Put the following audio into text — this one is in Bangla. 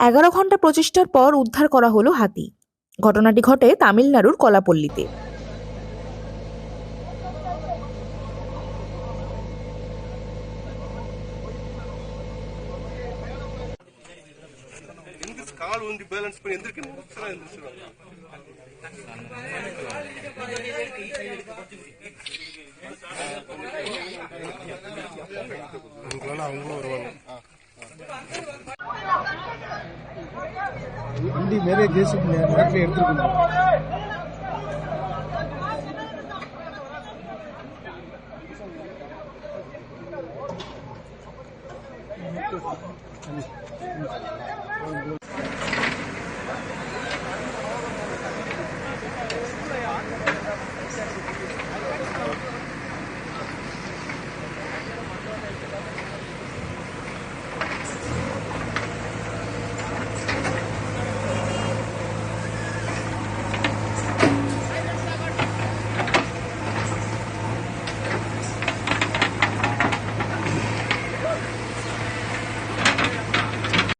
এগারো ঘন্টা প্রচেষ্টার পর উদ্ধার করা হলো হাতি ঘটনাটি ঘটে তামিলনাড়ুর কলাপল্লীতে எந்திரிச்சு கால் ஊந்தி பேலன்ஸ் பண்ணி எந்திரிக்கணும் எந்திரிச்சுனா எந்திரிச்சிருவாங்க உங்களால அவங்களும் வருவாங்க வண்டி மேலே ஜேசிபி நேரத்தில் எடுத்துருக்கணும்